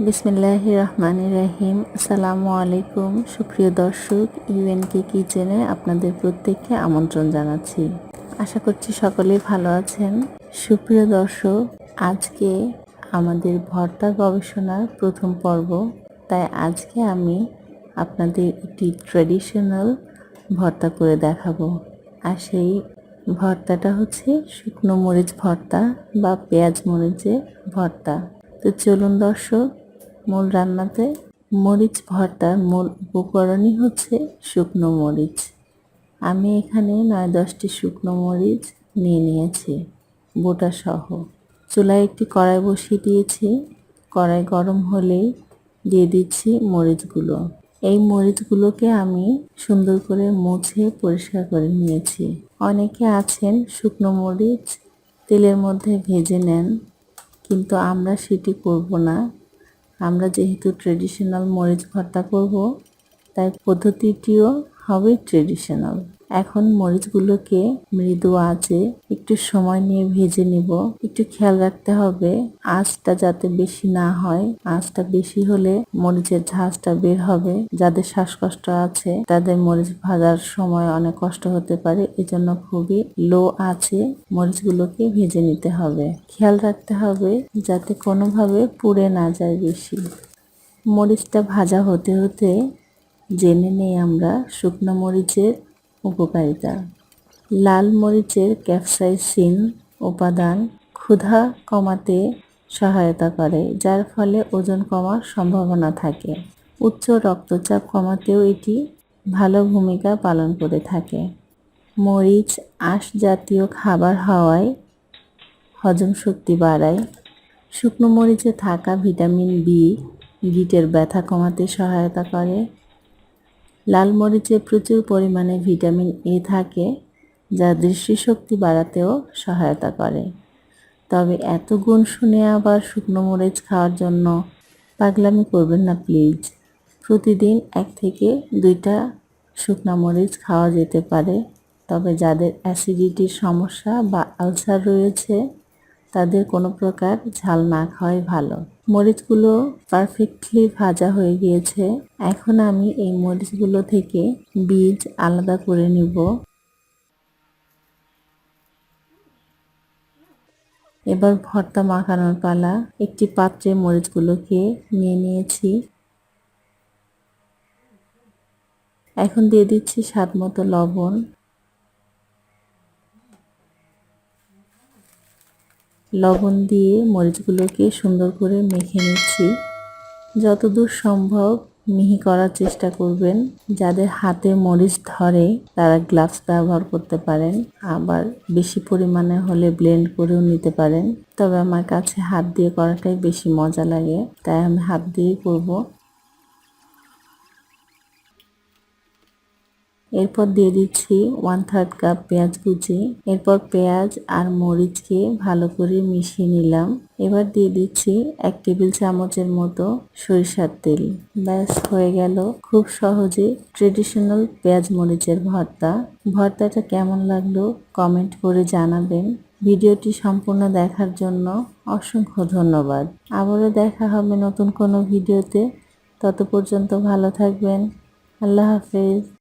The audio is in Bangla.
বিসমিল্লাহ রহমান রাহিম আসসালামু আলাইকুম। সুপ্রিয় দর্শক, ইউএনকে কিচেনে আপনাদের প্রত্যেককে আমন্ত্রণ জানাচ্ছি। আশা করছি সকলেই ভালো আছেন। সুপ্রিয় দর্শক, আজকে আমাদের ভর্তা গবেষণার প্রথম পর্ব। তাই আজকে আমি আপনাদের একটি ট্র্যাডিশনাল ভর্তা করে দেখাবো। আর সেই ভর্তাটা হচ্ছে শুকনো মরিচ ভর্তা বা পেঁয়াজ মরিচের ভর্তা। তো চলুন দর্শক মূল রান্নাতে মরিচ ভর্তার মূল উপকরণই হচ্ছে শুকনো মরিচ। আমি এখানে নয় দশটি শুকনো মরিচ নিয়ে নিয়েছি, বোটা সহ। চুলায় একটি কড়াই বসিয়ে দিয়েছি। কড়াই গরম হলেই দিয়ে দিচ্ছি মরিচগুলো। এই মরিচগুলোকে আমি সুন্দর করে মুছে পরিষ্কার করে নিয়েছি। অনেকে আছেন শুকনো মরিচ তেলের মধ্যে ভেজে নেন, কিন্তু আমরা সেটি করব না। আমরা যেহেতু ট্রেডিশনাল মরিচ ভর্তা করব তাই পদ্ধতিটিও হবে ট্রেডিশনাল এখন মরিচগুলোকে মৃদু আঁচে একটু সময় নিয়ে ভেজে নিব। একটু খেয়াল রাখতে হবে, আঁচটা যাতে বেশি না হয়। আঁচটা বেশি হলে মরিচের ঝাঁজটা বের হবে। যাদের শ্বাসকষ্ট আছে, তাদের মরিচ ভাজার সময় অনেক কষ্ট হতে পারে। এজন্য খুবই লো আছে মরিচগুলোকে ভেজে নিতে হবে। খেয়াল রাখতে হবে যাতে কোনোভাবে পুড়ে না যায় বেশি। মরিচটা ভাজা হতে হতে জেনে নেই আমরা শুকনো মরিচের উপকারিতা। লাল মরিচের ক্যাপসাইসিন উপাদান ক্ষুধা কমাতে সহায়তা করে, যার ফলে ওজন কমার সম্ভাবনা থাকে। উচ্চ রক্তচাপ কমাতেও এটি ভালো ভূমিকা পালন করে থাকে। মরিচ আঁশ জাতীয় খাবার হওয়ায় হজম শক্তি বাড়ায়। শুকনো মরিচে থাকা ভিটামিন বি, গিটের ব্যথা কমাতে সহায়তা করে। লাল মরিচে প্রচুর পরিমাণে ভিটামিন এ থাকে, যা দৃষ্টিশক্তি বাড়াতেও সহায়তা করে। তবে এত গুণ শুনে আবার শুকনো মরিচ খাওয়ার জন্য পাগলামি করবেন না, প্লিজ। প্রতিদিন এক থেকে দুইটা শুকনা মরিচ খাওয়া যেতে পারে, তবে যাদের অ্যাসিডিটির সমস্যা বা আলসার রয়েছে তাদের কোনো প্রকার ঝাল না খাওয়াই ভালো। মরিচগুলো পারফেক্টলি ভাজা হয়ে গিয়েছে। এখন আমি এই মরিচগুলো থেকে বীজ আলাদা করে নিব। এবার ভর্তা মাখানোর পালা। একটি পাত্রে মরিচগুলোকে নিয়ে নিয়েছি। এখন দিয়ে দিচ্ছি স্বাদ মতো লবণ। লবণ দিয়ে মরিচগুলোকে সুন্দর করে মেখে নিচ্ছি। যতদূর সম্ভব মিহি করার চেষ্টা করবেন। যাদের হাতে মরিচ ধরে, তারা গ্লাভস ব্যবহার করতে পারেন। আবার বেশি পরিমাণে হলে ব্লেন্ড করেও নিতে পারেন। তবে আমার কাছে হাত দিয়ে করাটাই বেশি মজা লাগে, তাই আমি হাত দিয়েই করব। এরপর দিয়ে দিচ্ছি ওয়ান থার্ড কাপ পেঁয়াজ কুচি। এরপর পেঁয়াজ আর মরিচকে ভালো করে মিশিয়ে নিলাম। এবার দিয়ে দিচ্ছি এক টেবিল চামচের মতো সরিষার তেল। ব্যাস, হয়ে গেল খুব সহজে ট্রেডিশনাল পেঁয়াজ মরিচের ভর্তা। ভর্তাটা কেমন লাগল কমেন্ট করে জানাবেন। ভিডিওটি সম্পূর্ণ দেখার জন্য অসংখ্য ধন্যবাদ। আবারও দেখা হবে নতুন কোনো ভিডিওতে। তত পর্যন্ত ভালো থাকবেন। আল্লাহ হাফেজ।